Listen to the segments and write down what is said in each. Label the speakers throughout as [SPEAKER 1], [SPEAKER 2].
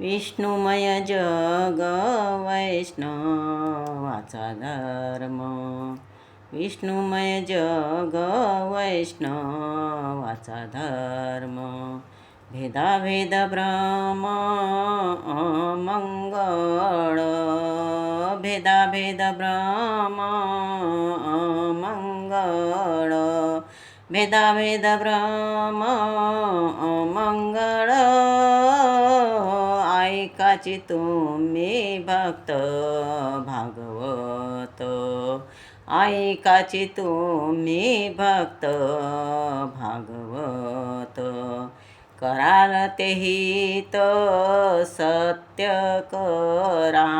[SPEAKER 1] विष्णुमय जग वैष्णवाचा धर्म. विष्णुमय जग वैष्णवाचा धर्म. भेदाभेद भ्रम मंगळ. भेदाभेद भ्रम मंगळ. भेदाभेद भ्रम मंगळ. ऐकाची तुम्ही भक्त भागवत. ऐकाची तुम्ही भक्त भागवत. कराल तेही तर सत्य करा.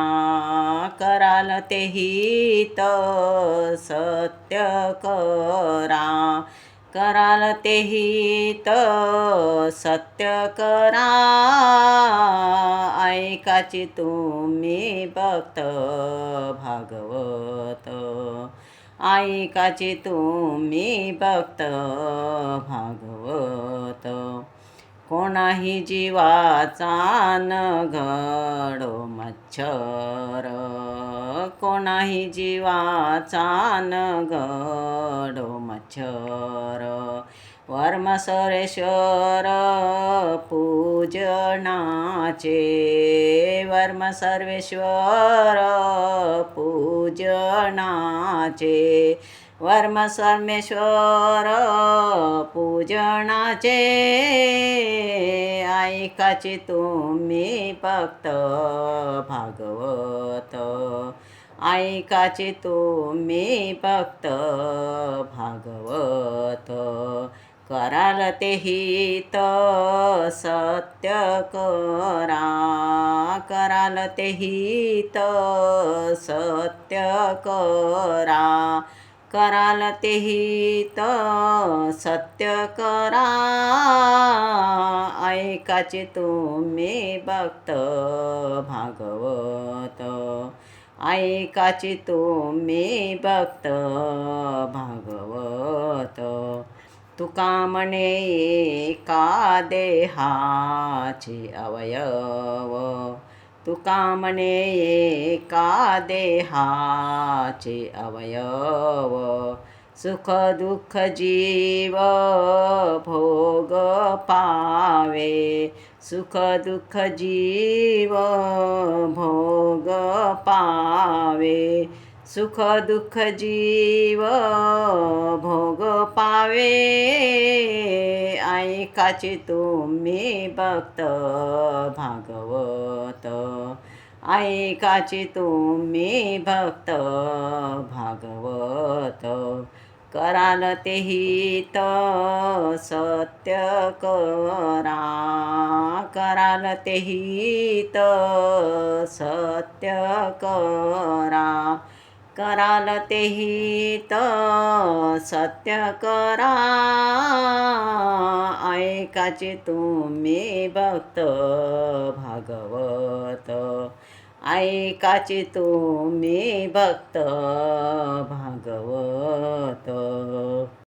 [SPEAKER 1] कराल तेही तर सत्य करा. कराल तेही त सत्य करा. ऐकाची तुम्ही भक्त भागवत. ऐकाची तुम्ही भक्त भागवत. कोणाही जीवाचा न घडो मच्छर. कोणाही जीवाचा न घडो मच्छर वर्मसरेश्वर पूजनाचे वर्म सर्वेश्वर पूजनाचे वर्म सर्मेश्वर पूजनाचे ऐकाचे तुम्ही भक्त भागवत. ऐकाचे तुम्ही भक्त भागवत. कराल तेही तर सत्य करा. कराल तेही तर सत्य करा. कराल तेही त सत्य करा. ऐकाचे तुम्ही भक्त भागवत. ऐकाचे तुम्ही भक्त भागवत. तुका म्हणे का देहाचे अवयव. तुका म्हणे एका देहाचे अवयव सुख दुःख जीव भोग पावे सुख दुःख जीव भोग पावे। सुख दुःख जीव भोग पावे. ऐकाचे तुम्ही भक्त भागवत. ऐकाचे तुम्ही भक्त भागवत. कराल तेही तर सत्य करा. कराल तेही तर सत्य करा. कराल तेही हित सत्य करा. ऐकाचे तुम्ही भक्त भागवत. ऐकाचे तुम्ही भक्त भागवत.